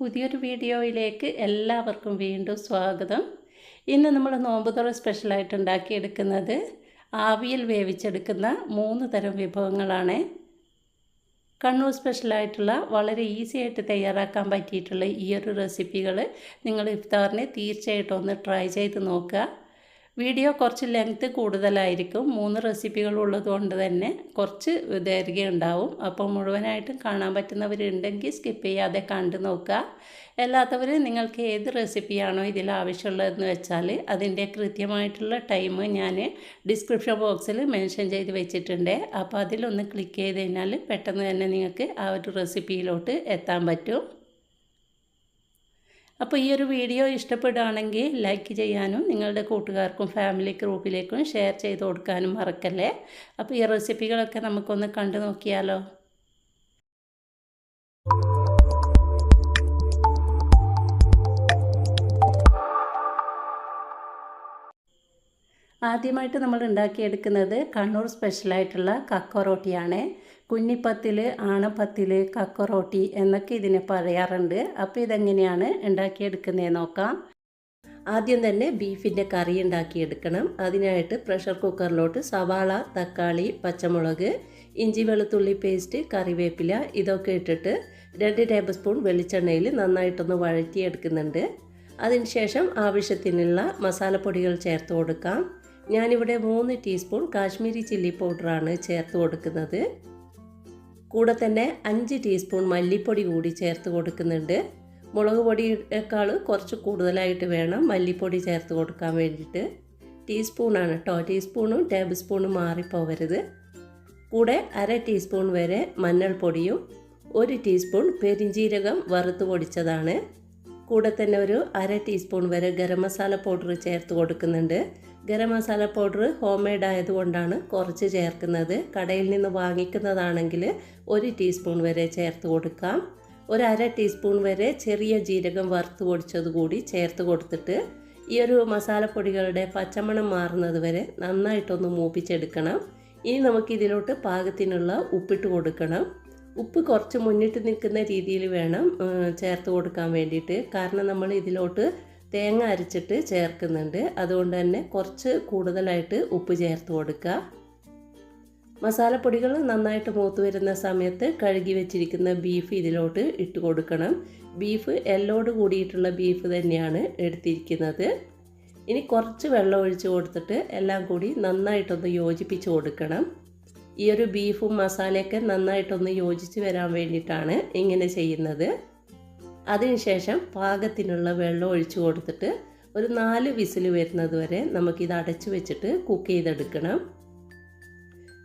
പുതിയൊരു വീഡിയോയിലേക്ക് എല്ലാവർക്കും വീണ്ടും സ്വാഗതം. ഇന്ന് നമ്മൾ നോമ്പുതുറ സ്പെഷ്യലായിട്ട് ഉണ്ടാക്കിയെടുക്കുന്നത് ആവിയിൽ വേവിച്ചെടുക്കുന്ന മൂന്ന് തരം വിഭവങ്ങളാണ്. കണ്ണൂർ സ്പെഷ്യലായിട്ടുള്ള വളരെ ഈസി ആയിട്ട് തയ്യാറാക്കാൻ പറ്റിയിട്ടുള്ള ഈ ഒരു റെസിപ്പികൾ നിങ്ങൾ ഇഫ്താറിന് തീർച്ചയായിട്ടും ഒന്ന് ട്രൈ ചെയ്ത് നോക്കുക. വീഡിയോ കുറച്ച് ലെങ്ത്ത് കൂടുതലായിരിക്കും. മൂന്ന് റെസിപ്പികൾ ഉള്ളതുകൊണ്ട് തന്നെ കുറച്ച് ദൈർഘ്യം ഉണ്ടാവും. അപ്പോൾ മുഴുവനായിട്ടും കാണാൻ പറ്റുന്നവരുണ്ടെങ്കിൽ സ്കിപ്പ് ചെയ്യാതെ കണ്ടു നോക്കുക. അല്ലാത്തവർ നിങ്ങൾക്ക് ഏത് റെസിപ്പിയാണോ ഇതിൽ ആവശ്യമുള്ളതെന്ന് വെച്ചാൽ അതിന്റെ കൃത്യമായിട്ടുള്ള ടൈം ഞാൻ ഡിസ്ക്രിപ്ഷൻ ബോക്സിൽ മെൻഷൻ ചെയ്ത് വെച്ചിട്ടുണ്ട്. അപ്പോൾ അതിലൊന്ന് ക്ലിക്ക് ചെയ്ത് കഴിഞ്ഞാൽ പെട്ടെന്ന് തന്നെ നിങ്ങൾക്ക് ആ ഒരു റെസിപ്പിയിലോട്ട് എത്താൻ പറ്റും. അപ്പോൾ ഈ ഒരു വീഡിയോ ഇഷ്ടപ്പെടുകയാണെങ്കിൽ ലൈക്ക് ചെയ്യാനും നിങ്ങളുടെ കൂട്ടുകാർക്കും ഫാമിലി ഗ്രൂപ്പിലേക്കും ഷെയർ ചെയ്ത് കൊടുക്കാനും മറക്കല്ലേ? അപ്പോൾ ഈ റെസിപ്പികളൊക്കെ നമുക്കൊന്ന് കണ്ടു നോക്കിയാലോ? ആദ്യമായിട്ട് നമ്മൾ ഉണ്ടാക്കിയെടുക്കുന്നത് കണ്ണൂർ സ്പെഷ്യലായിട്ടുള്ള കക്കറോട്ടിയാണ്. കുഞ്ഞിപ്പത്തിൽ ആണപ്പത്തിൽ കക്കറോട്ടി എന്നൊക്കെ ഇതിനെ പറയാറുണ്ട്. അപ്പോൾ ഇതെങ്ങനെയാണ് ഉണ്ടാക്കിയെടുക്കുന്നത് നോക്കാം. ആദ്യം തന്നെ ബീഫിന്റെ കറി ഉണ്ടാക്കിയെടുക്കണം. അതിനായിട്ട് പ്രഷർ കുക്കറിലോട്ട് സവാള തക്കാളി പച്ചമുളക് ഇഞ്ചി വെളുത്തുള്ളി പേസ്റ്റ് കറിവേപ്പില ഇതൊക്കെ ഇട്ടിട്ട് രണ്ട് ടേബിൾ സ്പൂൺ വെളിച്ചെണ്ണയിൽ നന്നായിട്ടൊന്ന് വഴറ്റിയെടുക്കുന്നുണ്ട്. അതിനുശേഷം ആവശ്യത്തിനുള്ള മസാലപ്പൊടികൾ ചേർത്ത് കൊടുക്കാം. ഞാനിവിടെ മൂന്ന് ടീസ്പൂൺ കാശ്മീരി ചില്ലി പൗഡറാണ് ചേർത്ത് കൊടുക്കുന്നത്. കൂടെ തന്നെ അഞ്ച് ടീസ്പൂൺ മല്ലിപ്പൊടി കൂടി ചേർത്ത് കൊടുക്കുന്നുണ്ട്. മുളക് പൊടിയേക്കാൾ കുറച്ച് കൂടുതലായിട്ട് വേണം മല്ലിപ്പൊടി ചേർത്ത് കൊടുക്കാൻ വേണ്ടിയിട്ട്. ടീസ്പൂണാണ് കേട്ടോ. ടീസ്പൂണും ടേബിൾ സ്പൂണും മാറിപ്പോവരുത് കൂടെ അര ടീസ്പൂൺ വരെ മഞ്ഞൾപ്പൊടിയും ഒരു ടീസ്പൂൺ പെരിഞ്ജീരകം വറുത്ത് പൊടിച്ചതാണ്. കൂടെ തന്നെ ഒരു അര ടീസ്പൂൺ വരെ ഗരം മസാല പൗഡർ ചേർത്ത് കൊടുക്കുന്നുണ്ട്. Garam masala powder home made ആയതുകൊണ്ടാണ് കുറച്ച് ചേർക്കുന്നത്. കടയിൽ നിന്ന് വാങ്ങിക്കുന്നതാണെങ്കിൽ ഒരു ടീസ്പൂൺ വരെ ചേർത്ത് കൊടുക്കാം. ഒരു അര ടീസ്പൂൺ വരെ ചെറിയ ജീരകം വറുത്ത് പൊടിച്ചത് കൂടി ചേർത്ത് കൊടുത്തിട്ട് ഈ ഒരു മസാലപ്പൊടികളുടെ പച്ചമണം മാറുന്നത് വരെ നന്നായിട്ടൊന്ന് മൂപ്പിച്ചെടുക്കണം. ഇനി നമുക്ക് ഇതിലോട്ട് പാകത്തിനുള്ള ഉപ്പിട്ട് കൊടുക്കണം. ഉപ്പ് കുറച്ച് മുന്നിട്ട് നിൽക്കുന്ന രീതിയിൽ വേണം ചേർത്ത് കൊടുക്കാൻ വേണ്ടിയിട്ട്. കാരണം നമ്മൾ ഇതിലോട്ട് തേങ്ങ അരച്ചിട്ട് ചേർക്കുന്നുണ്ട്. അതുകൊണ്ട് തന്നെ കുറച്ച് കൂടുതലായിട്ട് ഉപ്പ് ചേർത്ത് കൊടുക്കുക. മസാലപ്പൊടികൾ നന്നായിട്ട് മൂത്ത് വരുന്ന സമയത്ത് കഴുകി വെച്ചിരിക്കുന്ന ബീഫ് ഇതിലോട്ട് ഇട്ട് കൊടുക്കണം. ബീഫ് എല്ലോട് കൂടിയിട്ടുള്ള ബീഫ് തന്നെയാണ് എടുത്തിരിക്കുന്നത്. ഇനി കുറച്ച് വെള്ളം ഒഴിച്ച് കൊടുത്തിട്ട് എല്ലാം കൂടി നന്നായിട്ടൊന്ന് യോജിപ്പിച്ച് കൊടുക്കണം. ഈ ഒരു ബീഫും മസാലയൊക്കെ നന്നായിട്ടൊന്ന് യോജിച്ച് വരാൻ വേണ്ടിയിട്ടാണ് ഇങ്ങനെ ചെയ്യുന്നത്. അതിനുശേഷം പാകത്തിനുള്ള വെള്ളം ഒഴിച്ചു കൊടുത്തിട്ട് ഒരു നാല് വിസിൽ വരുന്നത് വരെ നമുക്കിത് അടച്ചു വെച്ചിട്ട് കുക്ക് ചെയ്തെടുക്കണം.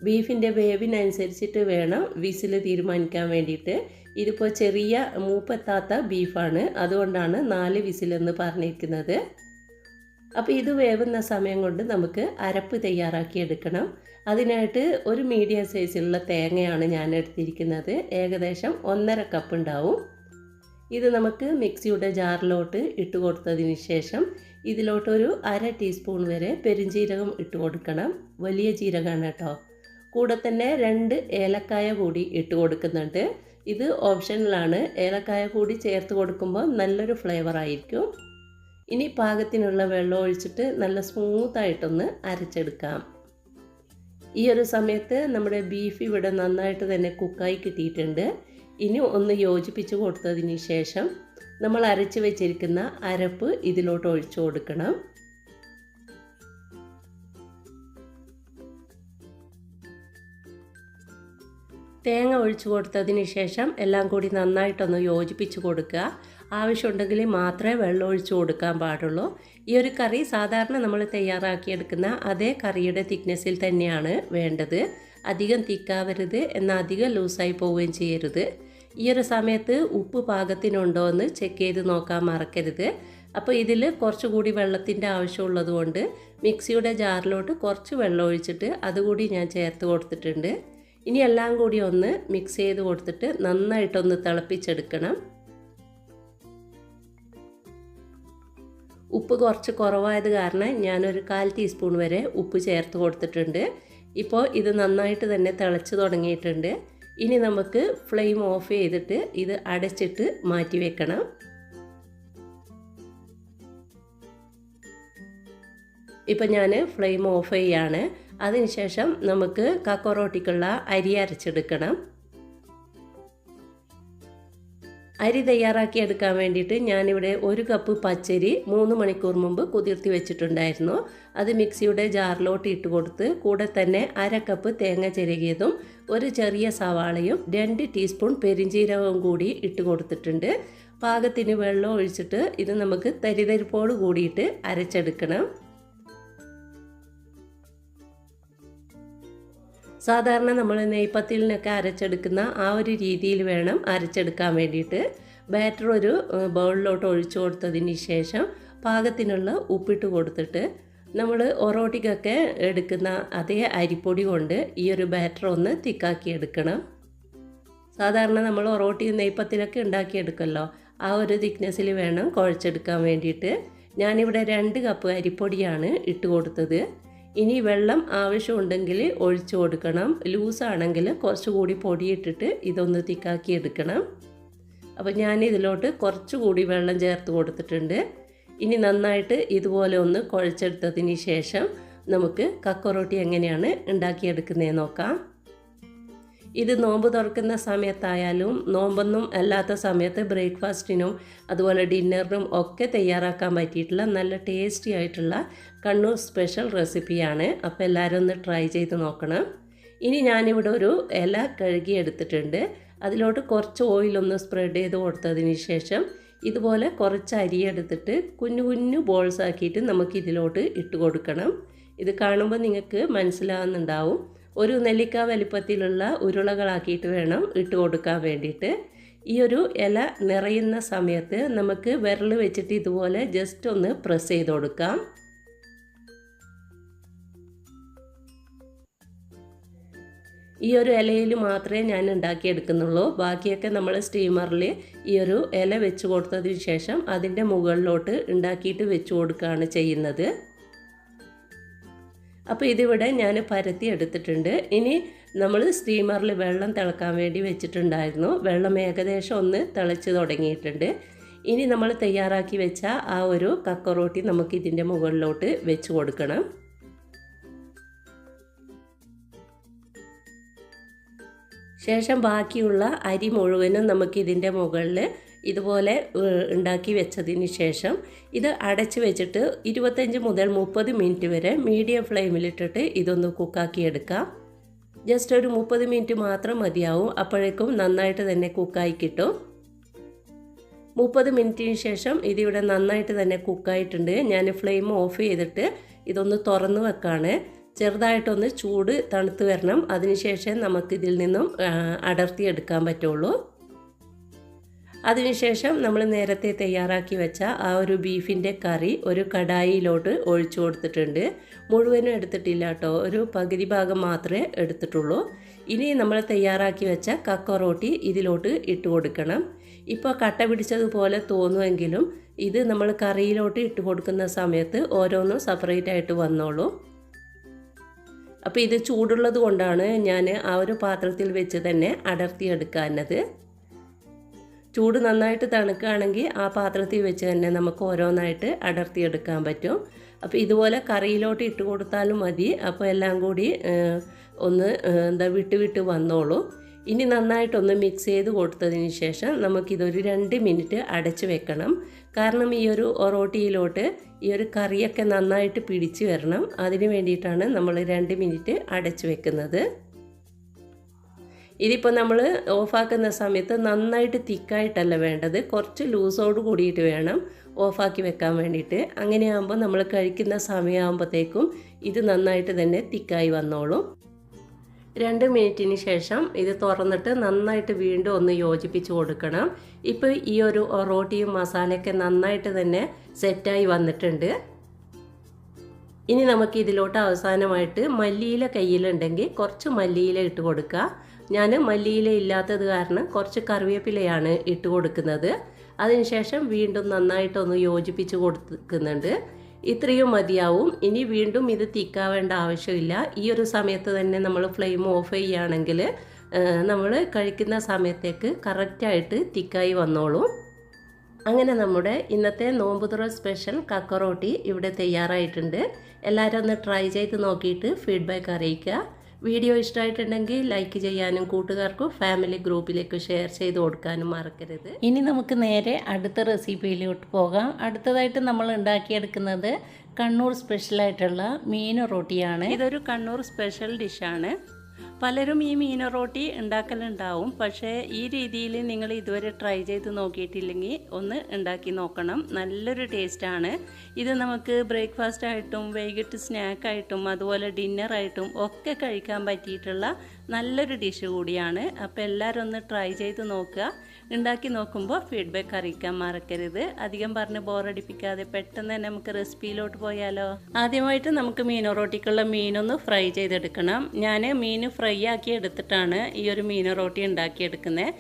ബീഫിന്റെ വേവിനനുസരിച്ചിട്ട് വേണം വിസിൽ തീരുമാനിക്കാൻ വേണ്ടിയിട്ട്. ഇതിപ്പോൾ ചെറിയ മൂപ്പെത്താത്ത ബീഫാണ്. അതുകൊണ്ടാണ് നാല് വിസിലെന്ന് പറഞ്ഞിരിക്കുന്നത്. അപ്പോൾ ഇത് വേവുന്ന സമയം കൊണ്ട് നമുക്ക് അരപ്പ് തയ്യാറാക്കി എടുക്കണം. അതിനായിട്ട് ഒരു മീഡിയം സൈസിലുള്ള തേങ്ങയാണ് ഞാൻ എടുത്തിരിക്കുന്നത്. ഏകദേശം ഒന്നര കപ്പ് ഉണ്ടാവും. ഇത് നമുക്ക് മിക്സിയുടെ ജാറിലോട്ട് ഇട്ട് കൊടുത്തതിന് ശേഷം ഇതിലോട്ടൊരു അര ടീസ്പൂൺ വരെ പെരുംജീരകം ഇട്ട് കൊടുക്കണം. വലിയ ജീരകമാണ് കേട്ടോ. കൂടെ തന്നെ രണ്ട് ഏലക്കായ കൂടി ഇട്ട് കൊടുക്കുന്നുണ്ട്. ഇത് ഓപ്ഷനിലാണ്. ഏലക്കായ കൂടി ചേർത്ത് കൊടുക്കുമ്പോൾ നല്ലൊരു ഫ്ലേവർ ആയിരിക്കും. ഇനി പാകത്തിനുള്ള വെള്ളം ഒഴിച്ചിട്ട് നല്ല സ്മൂത്തായിട്ടൊന്ന് അരച്ചെടുക്കാം. ഈ ഒരു സമയത്ത് നമ്മുടെ ബീഫ് ഇവിടെ നന്നായിട്ട് തന്നെ കുക്കായി കിട്ടിയിട്ടുണ്ട്. ഇനി ഒന്ന് യോജിപ്പിച്ച് കൊടുത്തതിന് ശേഷം നമ്മൾ അരച്ച് വെച്ചിരിക്കുന്ന അരപ്പ് ഇതിലോട്ട് ഒഴിച്ചു കൊടുക്കണം. തേങ്ങ ഒഴിച്ചു കൊടുത്തതിന് ശേഷം എല്ലാം കൂടി നന്നായിട്ടൊന്ന് യോജിപ്പിച്ച് കൊടുക്കുക. ആവശ്യമുണ്ടെങ്കിൽ മാത്രമേ വെള്ളം ഒഴിച്ചു കൊടുക്കാൻ പാടുള്ളൂ. ഈ ഒരു കറി സാധാരണ നമ്മൾ തയ്യാറാക്കിയെടുക്കുന്ന അതേ കറിയുടെ തിക്നെസ്സിൽ തന്നെയാണ് വേണ്ടത്. അധികം തിക്കാവരുത് എന്നാൽ അധികം ലൂസായി പോവുകയും ചെയ്യരുത്. ഈ ഒരു സമയത്ത് ഉപ്പ് പാകത്തിനുണ്ടോ എന്ന് ചെക്ക് ചെയ്ത് നോക്കാൻ മറക്കരുത്. അപ്പോൾ ഇതിൽ കുറച്ചുകൂടി വെള്ളത്തിന്റെ ആവശ്യമുള്ളത് കൊണ്ട് മിക്സിയുടെ ജാറിലോട്ട് കുറച്ച് വെള്ളം ഒഴിച്ചിട്ട് അതുകൂടി ഞാൻ ചേർത്ത് കൊടുത്തിട്ടുണ്ട്. ഇനി എല്ലാം കൂടി ഒന്ന് മിക്സ് ചെയ്ത് കൊടുത്തിട്ട് നന്നായിട്ടൊന്ന് തിളപ്പിച്ചെടുക്കണം. ഉപ്പ് കുറച്ച് കുറവായത് കാരണം ഞാനൊരു കാൽ ടീസ്പൂൺ വരെ ഉപ്പ് ചേർത്ത് കൊടുത്തിട്ടുണ്ട്. ഇപ്പോൾ ഇത് നന്നായിട്ട് തന്നെ തിളച്ച് തുടങ്ങിയിട്ടുണ്ട്. ഇനി നമുക്ക് ഫ്ലെയിം ഓഫ് ചെയ്തിട്ട് ഇത് അടച്ചിട്ട് മാറ്റി വെക്കണം. ഇപ്പം ഞാൻ ഫ്ലെയിം ഓഫ് ചെയ്യാണ്. അതിനുശേഷം നമുക്ക് കക്കോറോട്ടിക്കുള്ള അരി അരച്ചെടുക്കണം. അരി തയ്യാറാക്കി എടുക്കാൻ വേണ്ടിയിട്ട് ഞാനിവിടെ ഒരു കപ്പ് പച്ചരി മൂന്ന് മണിക്കൂർ മുമ്പ് കുതിർത്തി വെച്ചിട്ടുണ്ടായിരുന്നു. അത് മിക്സിയുടെ ജാറിലോട്ട് ഇട്ട് കൊടുത്ത് കൂടെ തന്നെ അര കപ്പ് തേങ്ങ ചിരകിയതും ഒരു ചെറിയ സവാളയും രണ്ട് ടീസ്പൂൺ പെരിഞ്ചീരകവും കൂടി ഇട്ട് കൊടുത്തിട്ടുണ്ട്. പാകത്തിന് വെള്ളം ഒഴിച്ചിട്ട് ഇത് നമുക്ക് തരിതരിപ്പോട് കൂടിയിട്ട് അരച്ചെടുക്കണം. സാധാരണ നമ്മൾ നെയ്പ്പത്തിലിനൊക്കെ അരച്ചെടുക്കുന്ന ആ ഒരു രീതിയിൽ വേണം അരച്ചെടുക്കാൻ വേണ്ടിയിട്ട്. ബാറ്റർ ഒരു ബൗളിലോട്ട് ഒഴിച്ചു കൊടുത്തതിന് ശേഷം പാകത്തിനുള്ള ഉപ്പിട്ട് കൊടുത്തിട്ട് നമ്മൾ ഒറോട്ടിക്കൊക്കെ എടുക്കുന്ന അതേ അരിപ്പൊടി കൊണ്ട് ഈ ഒരു ബാറ്റർ ഒന്ന് തിക്കാക്കി എടുക്കണം. സാധാരണ നമ്മൾ ഒറോട്ടി നെയ്പ്പത്തിലൊക്കെ ഉണ്ടാക്കിയെടുക്കല്ലോ. ആ ഒരു തിക്നെസ്സിൽ വേണം കുഴച്ചെടുക്കാൻ വേണ്ടിയിട്ട്. ഞാനിവിടെ രണ്ട് കപ്പ് അരിപ്പൊടിയാണ് ഇട്ട് കൊടുത്തത്. ഇനി വെള്ളം ആവശ്യമുണ്ടെങ്കിൽ ഒഴിച്ചു കൊടുക്കണം. ലൂസാണെങ്കിൽ കുറച്ചുകൂടി പൊടിയിട്ടിട്ട് ഇതൊന്ന് തിക്കാക്കി എടുക്കണം. അപ്പോൾ ഞാൻ ഇതിലോട്ട് കുറച്ചുകൂടി വെള്ളം ചേർത്ത് കൊടുത്തിട്ടുണ്ട്. ഇനി നന്നായിട്ട് ഇതുപോലെ ഒന്ന് കുഴച്ചെടുത്തതിന് ശേഷം നമുക്ക് കക്കറോട്ടി എങ്ങനെയാണ് ഉണ്ടാക്കിയെടുക്കുന്നതെന്ന് നോക്കാം. ഇത് നോമ്പ് തുറക്കുന്ന സമയത്തായാലും നോമ്പൊന്നും അല്ലാത്ത സമയത്ത് ബ്രേക്ക്ഫാസ്റ്റിനും അതുപോലെ ഡിന്നറിനും ഒക്കെ തയ്യാറാക്കാൻ പറ്റിയിട്ടുള്ള നല്ല ടേസ്റ്റി ആയിട്ടുള്ള കണ്ണൂർ സ്പെഷ്യൽ റെസിപ്പിയാണ്. അപ്പോൾ എല്ലാവരും ഒന്ന് ട്രൈ ചെയ്ത് നോക്കണം. ഇനി ഞാനിവിടെ ഒരു ഇല കഴുകി എടുത്തിട്ടുണ്ട്. അതിലോട്ട് കുറച്ച് ഓയിലൊന്ന് സ്പ്രെഡ് ചെയ്ത് കൊടുത്തതിന് ശേഷം ഇതുപോലെ കുറച്ച് അരി എടുത്തിട്ട് കുഞ്ഞു കുഞ്ഞു ബോൾസ് ആക്കിയിട്ട് നമുക്ക് ഇതിലോട്ട് ഇട്ട് കൊടുക്കണം. ഇത് കാണുമ്പോൾ നിങ്ങൾക്ക് മനസ്സിലാവുന്നുണ്ടാവും. ഒരു നെല്ലിക്ക വലിപ്പത്തിലുള്ള ഉരുളകളാക്കിയിട്ട് വേണം ഇട്ട് കൊടുക്കാൻ വേണ്ടിയിട്ട്. ഈ ഒരു ഇല നിറയുന്ന സമയത്ത് നമുക്ക് വിരൽ വെച്ചിട്ട് ഇതുപോലെ ജസ്റ്റ് ഒന്ന് പ്രസ് ചെയ്ത് കൊടുക്കാം. ഈ ഒരു ഇലയിൽ മാത്രമേ ഞാൻ ഉണ്ടാക്കിയെടുക്കുന്നുള്ളൂ. ബാക്കിയൊക്കെ നമ്മൾ സ്റ്റീമറിൽ ഈ ഒരു ഇല വെച്ച് കൊടുത്തതിന് ശേഷം അതിന്റെ മുകളിലോട്ട് ഉണ്ടാക്കിയിട്ട് വെച്ച് കൊടുക്കുകയാണ് ചെയ്യുന്നത്. അപ്പോൾ ഇതിവിടെ ഞാൻ പരത്തി എടുത്തിട്ടുണ്ട്. ഇനി നമ്മൾ സ്റ്റീമറിൽ വെള്ളം തിളക്കാൻ വേണ്ടി വെച്ചിട്ടുണ്ടായിരുന്നു. വെള്ളം ഏകദേശം ഒന്ന് തിളച്ച് തുടങ്ങിയിട്ടുണ്ട്. ഇനി നമ്മൾ തയ്യാറാക്കി വെച്ച ആ ഒരു കക്കറോട്ടി നമുക്ക് ഇതിന്റെ മുകളിലോട്ട് വെച്ച് കൊടുക്കണം. ശേഷം ബാക്കിയുള്ള അരി മുഴുവനും നമുക്കിതിന്റെ മുകളിൽ ഇതുപോലെ ഉണ്ടാക്കി വെച്ചതിന് ശേഷം ഇത് അടച്ച് വെച്ചിട്ട് ഇരുപത്തഞ്ച് മുതൽ മുപ്പത് മിനിറ്റ് വരെ മീഡിയം ഫ്ലെയിമിലിട്ടിട്ട് ഇതൊന്ന് കുക്കാക്കി എടുക്കാം. ജസ്റ്റ് ഒരു മുപ്പത് മിനിറ്റ് മാത്രം മതിയാവും. അപ്പോഴേക്കും നന്നായിട്ട് തന്നെ കുക്കായി കിട്ടും. മുപ്പത് മിനിറ്റിന് ശേഷം ഇതിവിടെ നന്നായിട്ട് തന്നെ കുക്കായിട്ടുണ്ട്. ഞാൻ ഫ്ലെയിം ഓഫ് ചെയ്തിട്ട് ഇതൊന്ന് തുറന്ന് വെക്കാണ്. ചെറുതായിട്ടൊന്ന് ചൂട് തണുത്ത് വരണം. അതിനുശേഷം നമുക്കിതിൽ നിന്നും അടർത്തി എടുക്കാൻ പറ്റുള്ളൂ. അതിനുശേഷം നമ്മൾ നേരത്തെ തയ്യാറാക്കി വെച്ച ആ ഒരു ബീഫിന്റെ കറി ഒരു കടായിയിലോട്ട് ഒഴിച്ചു കൊടുത്തിട്ടുണ്ട്. മുഴുവനും എടുത്തിട്ടില്ല കേട്ടോ. ഒരു പകുതി ഭാഗം മാത്രമേ എടുത്തിട്ടുള്ളൂ. ഇനി നമ്മൾ തയ്യാറാക്കി വെച്ച കക്കറോട്ടി ഇതിലോട്ട് ഇട്ട് കൊടുക്കണം. ഇപ്പോൾ കട്ട പിടിച്ചതുപോലെ തോന്നുമെങ്കിലും ഇത് നമ്മൾ കറിയിലോട്ട് ഇട്ട് കൊടുക്കുന്ന സമയത്ത് ഓരോന്നും സെപ്പറേറ്റ് ആയിട്ട് വന്നോളൂ. അപ്പോൾ ഇത് ചൂടുള്ളത് കൊണ്ടാണ് ഞാൻ ആ ഒരു പാത്രത്തിൽ വെച്ച് തന്നെ അടർത്തിയെടുക്കാനത് ചൂട് നന്നായിട്ട് തണുക്കുകയാണെങ്കിൽ ആ പാത്രത്തിൽ വെച്ച് തന്നെ നമുക്ക് ഓരോന്നായിട്ട് അടർത്തിയെടുക്കാൻ പറ്റും. അപ്പോൾ ഇതുപോലെ കറിയിലോട്ട് ഇട്ട് കൊടുത്താലും മതി. അപ്പോൾ എല്ലാം കൂടി ഒന്ന് എന്താ വിട്ട് വിട്ട് വന്നോളൂ. ഇനി നന്നായിട്ടൊന്ന് മിക്സ് ചെയ്ത് കൊടുത്തതിന് ശേഷം നമുക്കിതൊരു രണ്ട് മിനിറ്റ് അടച്ചു വെക്കണം. കാരണം ഈ ഒരു ഒറോട്ടിയിലോട്ട് ഈ ഒരു കറിയൊക്കെ നന്നായിട്ട് പിടിച്ച് വരണം. അതിന് വേണ്ടിയിട്ടാണ് നമ്മൾ രണ്ട് മിനിറ്റ് അടച്ചു വെക്കുന്നത്. ഇതിപ്പോൾ നമ്മൾ ഓഫാക്കുന്ന സമയത്ത് നന്നായിട്ട് തിക്കായിട്ടല്ല വേണ്ടത്. കുറച്ച് ലൂസോട് കൂടിയിട്ട് വേണം ഓഫാക്കി വെക്കാൻ വേണ്ടിയിട്ട്. അങ്ങനെയാകുമ്പോൾ നമ്മൾ കഴിക്കുന്ന സമയമാകുമ്പോഴത്തേക്കും ഇത് നന്നായിട്ട് തന്നെ തിക്കായി വന്നോളും. രണ്ട് മിനിറ്റിന് ശേഷം ഇത് തുറന്നിട്ട് നന്നായിട്ട് വീണ്ടും ഒന്ന് യോജിപ്പിച്ച് കൊടുക്കണം. ഇപ്പോൾ ഈ ഒരു റോട്ടിയും മസാലയൊക്കെ നന്നായിട്ട് തന്നെ സെറ്റായി വന്നിട്ടുണ്ട്. ഇനി നമുക്ക് ഇതിലോട്ട് അവസാനമായിട്ട് മല്ലിയില കയ്യിലുണ്ടെങ്കിൽ കുറച്ച് മല്ലിയില ഇട്ട് കൊടുക്കുക. ഞാൻ മല്ലിയില ഇല്ലാത്തത് കാരണം കുറച്ച് കറിവേപ്പിലയാണ് ഇട്ട് കൊടുക്കുന്നത്. അതിനുശേഷം വീണ്ടും നന്നായിട്ടൊന്ന് യോജിപ്പിച്ച് കൊടുക്കുന്നുണ്ട്. ഇത്രയും മതിയാവും. ഇനി വീണ്ടും ഇത് തിക്കാവേണ്ട ആവശ്യമില്ല. ഈ ഒരു സമയത്ത് തന്നെ നമ്മൾ ഫ്ലെയിം ഓഫ് ചെയ്യുകയാണെങ്കിൽ നമ്മൾ കഴിക്കുന്ന സമയത്തേക്ക് കറക്റ്റായിട്ട് തിക്കായി വന്നോളും. അങ്ങനെ നമ്മുടെ ഇന്നത്തെ നോമ്പുതുറ സ്പെഷ്യൽ കക്കറോട്ടി ഇവിടെ തയ്യാറായിട്ടുണ്ട്. എല്ലാവരും ഒന്ന് ട്രൈ ചെയ്ത് നോക്കിയിട്ട് ഫീഡ്ബാക്ക് അറിയിക്കുക. വീഡിയോ ഇഷ്ടമായിട്ടുണ്ടെങ്കിൽ ലൈക്ക് ചെയ്യാനും കൂട്ടുകാർക്കും ഫാമിലി ഗ്രൂപ്പിലേക്ക് ഷെയർ ചെയ്ത് കൊടുക്കാനും മറക്കരുത്. ഇനി നമുക്ക് നേരെ അടുത്ത റെസിപ്പിയിലോട്ട് പോകാം. അടുത്തതായിട്ട് നമ്മൾ ഉണ്ടാക്കിയെടുക്കുന്നത് കണ്ണൂർ സ്പെഷ്യലായിട്ടുള്ള മീൻ റോട്ടിയാണ്. ഇതൊരു കണ്ണൂർ സ്പെഷ്യൽ ഡിഷാണ് പലരും ഈ മീന റോട്ടി ഉണ്ടാക്കലുണ്ടാവും. പക്ഷേ ഈ രീതിയിൽ നിങ്ങൾ ഇതുവരെ ട്രൈ ചെയ്ത് നോക്കിയിട്ടില്ലെങ്കിൽ ഒന്ന് ഉണ്ടാക്കി നോക്കണം. നല്ലൊരു ടേസ്റ്റാണ് ഇത് നമുക്ക് ബ്രേക്ക്ഫാസ്റ്റ് ആയിട്ടും വൈകിട്ട് സ്നാക്കായിട്ടും അതുപോലെ ഡിന്നറായിട്ടും ഒക്കെ കഴിക്കാൻ പറ്റിയിട്ടുള്ള നല്ലൊരു ഡിഷ് കൂടിയാണ്. അപ്പോൾ എല്ലാവരും ഒന്ന് ട്രൈ ചെയ്ത് നോക്കുക. ഉണ്ടാക്കി നോക്കുമ്പോൾ ഫീഡ്ബാക്ക് അറിയിക്കാൻ മറക്കരുത്. അധികം പറഞ്ഞ് ബോറടിപ്പിക്കാതെ പെട്ടെന്ന് തന്നെ നമുക്ക് റെസിപ്പിയിലോട്ട് പോയാലോ? ആദ്യമായിട്ട് നമുക്ക് മീനോ റോട്ടിക്കുള്ള മീനൊന്ന് ഫ്രൈ ചെയ്തെടുക്കണം. ഞാൻ മീൻ ഫ്രൈ ആക്കി എടുത്തിട്ടാണ് ഈ ഒരു മീനോ റോട്ടി ഉണ്ടാക്കിയെടുക്കുന്നത്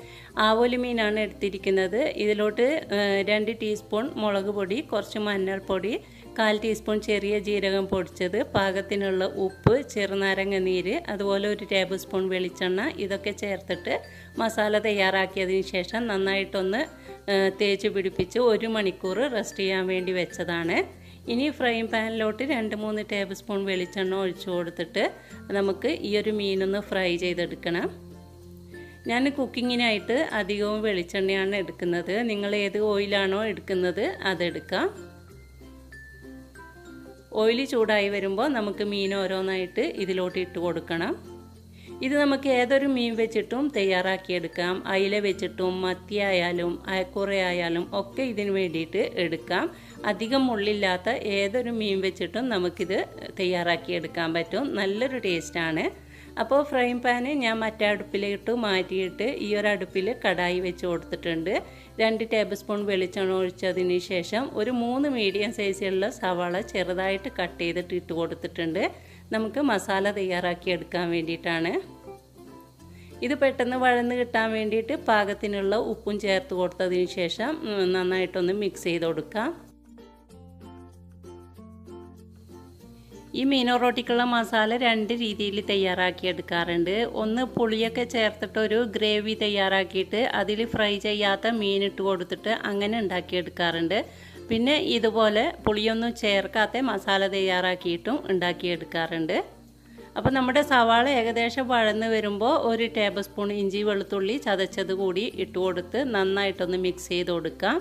ആവോലി മീനാണ് എടുത്തിരിക്കുന്നത്. ഇതിലോട്ട് രണ്ട് ടീസ്പൂൺ മുളക് പൊടി കുറച്ച് മഞ്ഞൾപ്പൊടി കാൽ ടീസ്പൂൺ ചെറിയ ജീരകം പൊടിച്ചത് പാകത്തിനുള്ള ഉപ്പ് ചെറുനാരങ്ങ നീര് അതുപോലെ ഒരു ടേബിൾ സ്പൂൺ വെളിച്ചെണ്ണ ഇതൊക്കെ ചേർത്തിട്ട് മസാല തയ്യാറാക്കിയതിന് ശേഷം നന്നായിട്ടൊന്ന് തേച്ച് പിടിപ്പിച്ച് ഒരു മണിക്കൂർ റെസ്റ്റ് ചെയ്യാൻ വേണ്ടി വെച്ചതാണ്. ഇനി ഫ്രൈ പാനിലോട്ട് രണ്ട് മൂന്ന് ടേബിൾ സ്പൂൺ വെളിച്ചെണ്ണ ഒഴിച്ചു കൊടുത്തിട്ട് നമുക്ക് ഈ ഒരു മീനൊന്ന് ഫ്രൈ ചെയ്തെടുക്കണം. ഞാൻ കുക്കിങ്ങിനായിട്ട് അധികവും വെളിച്ചെണ്ണയാണ് എടുക്കുന്നത്. നിങ്ങൾ ഏത് ഓയിലാണോ എടുക്കുന്നത് അതെടുക്കാം. ഓയിൽ ചൂടായി വരുമ്പോൾ നമുക്ക് മീൻ ഓരോന്നായിട്ട് ഇതിലോട്ട് ഇട്ട് കൊടുക്കണം. ഇത് നമുക്ക് ഏതൊരു മീൻ വെച്ചിട്ടും തയ്യാറാക്കിയെടുക്കാം അയില വെച്ചിട്ടും മത്തി ആയാലും അയക്കുറ ആയാലും ഒക്കെ ഇതിന് വേണ്ടിയിട്ട് എടുക്കാം. അധികം മുള്ളില്ലാത്ത ഏതൊരു മീൻ വെച്ചിട്ടും നമുക്കിത് തയ്യാറാക്കിയെടുക്കാൻ പറ്റും. നല്ലൊരു ടേസ്റ്റാണ് അപ്പോൾ ഫ്രൈ പാന് ഞാൻ മറ്റേ അടുപ്പിലിട്ട് മാറ്റിയിട്ട് ഈ ഒരു അടുപ്പിൽ കടായി വെച്ച് കൊടുത്തിട്ടുണ്ട്. രണ്ട് ടേബിൾ സ്പൂൺ വെളിച്ചെണ്ണ ഒഴിച്ചതിന് ശേഷം ഒരു മൂന്ന് മീഡിയം സൈസിലുള്ള സവാള ചെറുതായിട്ട് കട്ട് ചെയ്തിട്ട് ഇട്ട് കൊടുത്തിട്ടുണ്ട്. നമുക്ക് മസാല തയ്യാറാക്കി എടുക്കാൻ വേണ്ടിയിട്ടാണ്. ഇത് പെട്ടെന്ന് വഴന്ന് കിട്ടാൻ വേണ്ടിയിട്ട് പാകത്തിനുള്ള ഉപ്പും ചേർത്ത് കൊടുത്തതിന് ശേഷം നന്നായിട്ടൊന്ന് മിക്സ് ചെയ്ത് കൊടുക്കാം. ഈ മീനോ റോട്ടിക്കുള്ള മസാല രണ്ട് രീതിയിൽ തയ്യാറാക്കി എടുക്കാറുണ്ട്. ഒന്ന് പുളിയൊക്കെ ചേർത്തിട്ട് ഒരു ഗ്രേവി തയ്യാറാക്കിയിട്ട് അതിൽ ഫ്രൈ ചെയ്യാത്ത മീൻ ഇട്ട് കൊടുത്തിട്ട് അങ്ങനെ ഉണ്ടാക്കിയെടുക്കാറുണ്ട് പിന്നെ ഇതുപോലെ പുളിയൊന്നും ചേർക്കാത്ത മസാല തയ്യാറാക്കിയിട്ടും ഉണ്ടാക്കിയെടുക്കാറുണ്ട് അപ്പോൾ നമ്മുടെ സവാള ഏകദേശം വഴന്ന് വരുമ്പോൾ ഒരു ടേബിൾ സ്പൂൺ ഇഞ്ചി വെളുത്തുള്ളി ചതച്ചത് കൂടി ഇട്ട് കൊടുത്ത് നന്നായിട്ടൊന്ന് മിക്സ് ചെയ്ത് കൊടുക്കാം.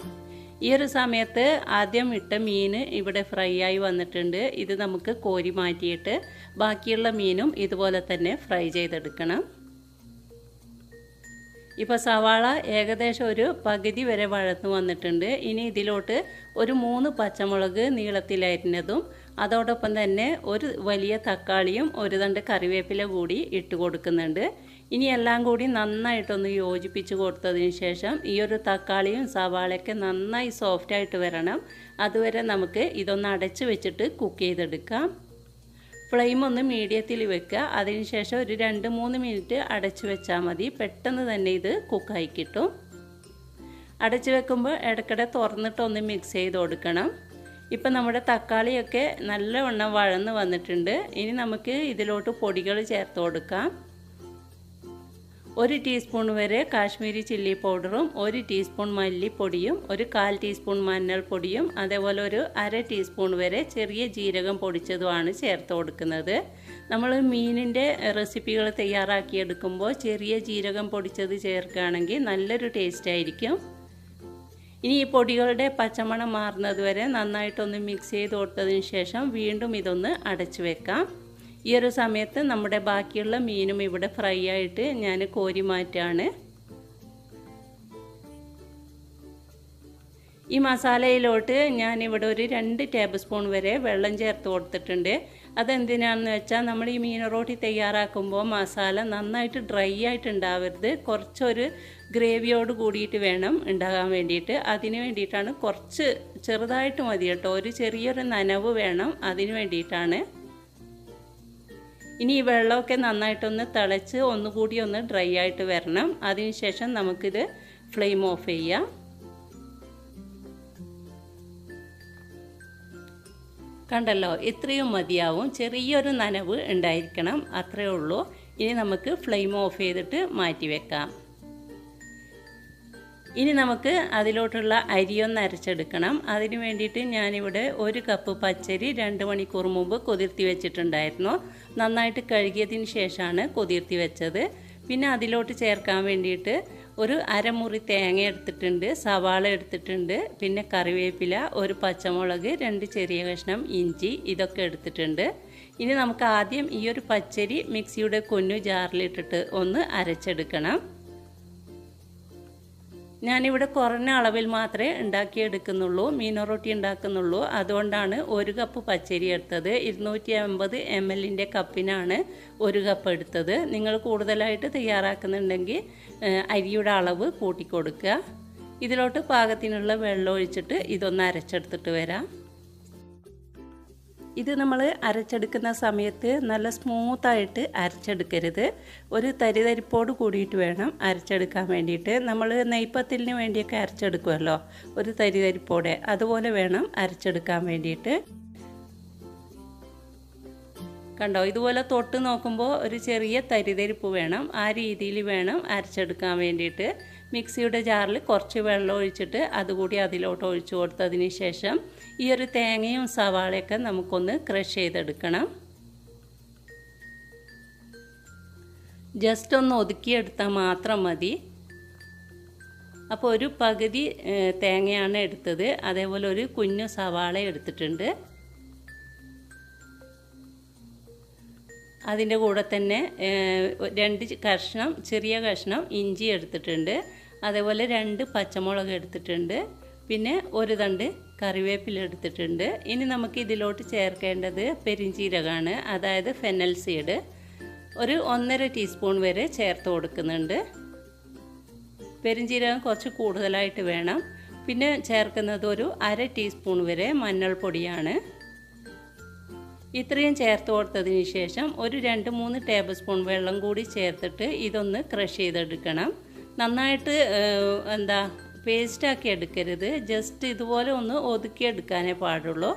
ഈ ഒരു സമയത്ത് ആദ്യം ഇട്ട മീൻ ഇവിടെ ഫ്രൈ ആയി വന്നിട്ടുണ്ട്. ഇത് നമുക്ക് കോരി മാറ്റിയിട്ട് ബാക്കിയുള്ള മീനും ഇതുപോലെ തന്നെ ഫ്രൈ ചെയ്തെടുക്കണം. ഇപ്പോൾ സവാള ഏകദേശം ഒരു പകുതി വരെ വഴന്നു വന്നിട്ടുണ്ട്. ഇനി ഇതിലോട്ട് ഒരു മൂന്ന് പച്ചമുളക് നീളത്തിലരിഞ്ഞതും അതോടൊപ്പം തന്നെ ഒരു വലിയ തക്കാളിയും ഒരു തണ്ട് കറിവേപ്പില കൂടി ഇട്ട് കൊടുക്കുന്നുണ്ട്. ഇനി എല്ലാം കൂടി നന്നായിട്ടൊന്ന് യോജിപ്പിച്ച് കൊടുത്തതിന് ശേഷം ഈ ഒരു തക്കാളിയും സവാളയൊക്കെ നന്നായി സോഫ്റ്റായിട്ട് വരണം. അതുവരെ നമുക്ക് ഇതൊന്ന് അടച്ച് വെച്ചിട്ട് കുക്ക് ചെയ്തെടുക്കാം. ഫ്ലെയിം ഒന്ന് മീഡിയത്തിൽ വെക്കുക. അതിനുശേഷം ഒരു രണ്ട് മൂന്ന് മിനിറ്റ് അടച്ച് വെച്ചാൽ മതി. പെട്ടെന്ന് തന്നെ ഇത് കുക്കായി കിട്ടും. അടച്ച് വെക്കുമ്പോൾ ഇടയ്ക്കിടെ തുറന്നിട്ടൊന്ന് മിക്സ് ചെയ്ത് കൊടുക്കണം. ഇപ്പം നമ്മുടെ തക്കാളിയൊക്കെ നല്ലവണ്ണം വഴന്ന് വന്നിട്ടുണ്ട്. ഇനി നമുക്ക് ഇതിലോട്ട് പൊടികൾ ചേർത്ത് കൊടുക്കാം. ഒരു ടീസ്പൂൺ വരെ കാശ്മീരി ചില്ലി പൗഡറും ഒരു ടീസ്പൂൺ മല്ലിപ്പൊടിയും ഒരു കാൽ ടീസ്പൂൺ മഞ്ഞൾപ്പൊടിയും അതേപോലെ ഒരു അര ടീസ്പൂൺ വരെ ചെറിയ ജീരകം പൊടിച്ചതുമാണ് ചേർത്ത് കൊടുക്കുന്നത്. നമ്മൾ മീനിന്റെ റെസിപ്പികൾ തയ്യാറാക്കിയെടുക്കുമ്പോൾ ചെറിയ ജീരകം പൊടിച്ചത് ചേർക്കുകയാണെങ്കിൽ നല്ലൊരു ടേസ്റ്റ് ആയിരിക്കും. ഇനി ഈ പൊടികളുടെ പച്ചമണം മാറുന്നത് വരെ നന്നായിട്ടൊന്ന് മിക്സ് ചെയ്ത് കൊടുത്തതിന് ശേഷം വീണ്ടും ഇതൊന്ന് അടച്ചു വെക്കാം. ഈ ഒരു സമയത്ത് നമ്മുടെ ബാക്കിയുള്ള മീനും ഇവിടെ ഫ്രൈ ആയിട്ട് ഞാൻ കോരി മാറ്റാണ്. ഈ മസാലയിലോട്ട് ഞാൻ ഇവിടെ ഒരു രണ്ട് ടേബിൾ സ്പൂൺ വരെ വെള്ളം ചേർത്ത് കൊടുത്തിട്ടുണ്ട്. അതെന്തിനാണെന്ന് വെച്ചാൽ നമ്മൾ ഈ മീൻ റോട്ടി തയ്യാറാക്കുമ്പോൾ മസാല നന്നായിട്ട് ഡ്രൈ ആയിട്ട് ഉണ്ടാവരുത് കുറച്ചൊരു ഗ്രേവിയോട് കൂടിയിട്ട് വേണം ഉണ്ടാകാൻ വേണ്ടിയിട്ട്. അതിന് വേണ്ടിയിട്ടാണ് കുറച്ച് ചെറുതായിട്ട് മതി കേട്ടോ. ഒരു ചെറിയൊരു നനവ് വേണം അതിന് വേണ്ടിയിട്ടാണ്. ഇനി ഈ വെള്ളമൊക്കെ നന്നായിട്ടൊന്ന് തിളച്ച് ഒന്നുകൂടി ഒന്ന് ഡ്രൈ ആയിട്ട് വരണം. അതിനുശേഷം നമുക്കിത് ഫ്ലെയിം ഓഫ് ചെയ്യാം. കണ്ടല്ലോ ഇത്രയും മതിയാവും. ചെറിയൊരു നനവ് ഉണ്ടായിരിക്കണം അത്രയേ ഉള്ളൂ. ഇനി നമുക്ക് ഫ്ലെയിം ഓഫ് ചെയ്തിട്ട് മാറ്റി വെക്കാം. ഇനി നമുക്ക് അതിലോട്ടുള്ള അരിയൊന്ന് അരച്ചെടുക്കണം. അതിന് വേണ്ടിയിട്ട് ഞാനിവിടെ ഒരു കപ്പ് പച്ചരി രണ്ട് മണിക്കൂർ മുമ്പ് കൊതിർത്തി വെച്ചിട്ടുണ്ടായിരുന്നു. നന്നായിട്ട് കഴുകിയതിന് ശേഷമാണ് കൊതിർത്തി വെച്ചത്. പിന്നെ അതിലോട്ട് ചേർക്കാൻ വേണ്ടിയിട്ട് ഒരു അരമുറി തേങ്ങ എടുത്തിട്ടുണ്ട് സവാള എടുത്തിട്ടുണ്ട് പിന്നെ കറിവേപ്പില ഒരു പച്ചമുളക് രണ്ട് ചെറിയ കഷ്ണം ഇഞ്ചി ഇതൊക്കെ എടുത്തിട്ടുണ്ട്. ഇനി നമുക്ക് ആദ്യം ഈ ഒരു പച്ചരി മിക്സിയുടെ കൊന്നു ജാറിലിട്ടിട്ട് ഒന്ന് അരച്ചെടുക്കണം. ഞാനിവിടെ കുറഞ്ഞ അളവിൽ മാത്രമേ ഉണ്ടാക്കിയെടുക്കുന്നുള്ളൂ മീനോ റൊട്ടി ഉണ്ടാക്കുന്നുള്ളൂ. അതുകൊണ്ടാണ് ഒരു കപ്പ് പച്ചരി എടുത്തത്. ഇരുന്നൂറ്റി അമ്പത് എം എല്ലിന്റെ കപ്പിനാണ് ഒരു കപ്പ് എടുത്തത്. നിങ്ങൾ കൂടുതലായിട്ട് തയ്യാറാക്കുന്നുണ്ടെങ്കിൽ അരിയുടെ അളവ് കൂട്ടിക്കൊടുക്കുക. ഇതിലോട്ട് പാകത്തിനുള്ള വെള്ളം ഒഴിച്ചിട്ട് ഇതൊന്ന് അരച്ചെടുത്തിട്ട് വരാം. ഇത് നമ്മൾ അരച്ചെടുക്കുന്ന സമയത്ത് നല്ല സ്മൂത്തായിട്ട് അരച്ചെടുക്കരുത്. ഒരു തരിതരിപ്പോട് കൂടിയിട്ട് വേണം അരച്ചെടുക്കാൻ വേണ്ടിയിട്ട്. നമ്മൾ നെയ്പ്പത്തിലിന് വേണ്ടിയൊക്കെ അരച്ചെടുക്കുമല്ലോ. ഒരു തരിതരിപ്പോടെ. അതുപോലെ വേണം അരച്ചെടുക്കാൻ വേണ്ടിയിട്ട്. കണ്ടോ? ഇതുപോലെ തൊട്ട് നോക്കുമ്പോൾ ഒരു ചെറിയ തരിതരിപ്പ് വേണം. ആ രീതിയിൽ വേണം അരച്ചെടുക്കാൻ വേണ്ടിയിട്ട്. മിക്സിയുടെ ജാറിൽ കുറച്ച് വെള്ളം ഒഴിച്ചിട്ട് അതുകൂടി അതിലോട്ട് ഒഴിച്ചു കൊടുത്തതിന് ശേഷം ഈ ഒരു തേങ്ങയും സവാളയൊക്കെ നമുക്കൊന്ന് ക്രഷ് ചെയ്തെടുക്കണം. ജസ്റ്റ് ഒന്ന് ഒതുക്കിയെടുത്താൽ മാത്രം മതി. അപ്പോൾ ഒരു പകുതി തേങ്ങയാണ് എടുത്തത്. അതേപോലെ ഒരു കുഞ്ഞു സവാള എടുത്തിട്ടുണ്ട്. അതിന്റെ കൂടെ തന്നെ രണ്ട് കഷ്ണം ചെറിയ കഷ്ണം ഇഞ്ചി എടുത്തിട്ടുണ്ട്. അതേപോലെ രണ്ട് പച്ചമുളക് എടുത്തിട്ടുണ്ട്. പിന്നെ ഒരു തണ്ട് കറിവേപ്പില എടുത്തിട്ടുണ്ട്. ഇനി നമുക്ക് ഇതിലോട്ട് ചേർക്കേണ്ടത് പെരിഞ്ചീരകമാണ് അതായത് ഫെനൽ സീഡ്. ഒരു ഒന്നര ടീസ്പൂൺ വരെ ചേർത്ത് കൊടുക്കുന്നുണ്ട്. പെരിഞ്ചീരകം കുറച്ച് കൂടുതലായിട്ട് വേണം. പിന്നെ ചേർക്കുന്നത് ഒരു അര ടീസ്പൂൺ വരെ മഞ്ഞൾപ്പൊടിയാണ്. ഇത്രയും ചേർത്ത് കൊടുത്തതിന് ശേഷം ഒരു രണ്ട് മൂന്ന് ടേബിൾ സ്പൂൺ വെള്ളം കൂടി ചേർത്തിട്ട് ഇതൊന്ന് ക്രഷ് ചെയ്തെടുക്കണം. നന്നായിട്ട് എന്താ പേസ്റ്റാക്കി എടുക്കരുത്. ജസ്റ്റ് ഇതുപോലെ ഒന്ന് ഒതുക്കി എടുക്കാനേ പാടുള്ളൂ.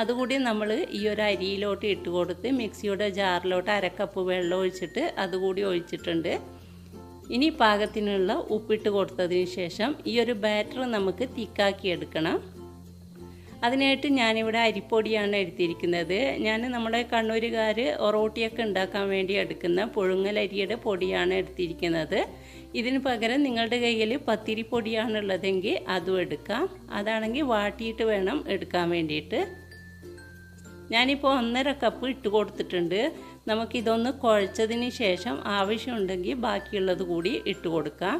അതുകൂടി നമ്മൾ ഈ ഒരു അരിയിലോട്ട് ഇട്ട് കൊടുത്ത് മിക്സിയുടെ ജാറിലോട്ട് അരക്കപ്പ് വെള്ളം ഒഴിച്ചിട്ട് അതുകൂടി ഒഴിച്ചിട്ടുണ്ട്. ഇനി പാകത്തിനുള്ള ഉപ്പിട്ട് കൊടുത്തതിന് ശേഷം ഈ ഒരു ബാറ്റർ നമുക്ക് തിക്കാക്കി എടുക്കണം. അതിനായിട്ട് ഞാനിവിടെ അരിപ്പൊടിയാണ് എടുത്തിരിക്കുന്നത് ഞാൻ നമ്മുടെ കണ്ണൂരുകാർ ഒറോട്ടിയൊക്കെ ഉണ്ടാക്കാൻ വേണ്ടി എടുക്കുന്ന പുഴുങ്ങലരിയുടെ പൊടിയാണ് എടുത്തിരിക്കുന്നത്. ഇതിന് പകരം നിങ്ങളുടെ കയ്യിൽ പത്തിരി പൊടിയാണുള്ളതെങ്കിൽ അതും എടുക്കാം. അതാണെങ്കിൽ വാട്ടിയിട്ട് വേണം എടുക്കാൻ വേണ്ടിയിട്ട്. ഞാനിപ്പോൾ ഒന്നര കപ്പ് ഇട്ട് കൊടുത്തിട്ടുണ്ട്. നമുക്കിതൊന്ന് കുഴച്ചതിന് ശേഷം ആവശ്യമുണ്ടെങ്കിൽ ബാക്കിയുള്ളത് കൂടി ഇട്ട് കൊടുക്കാം.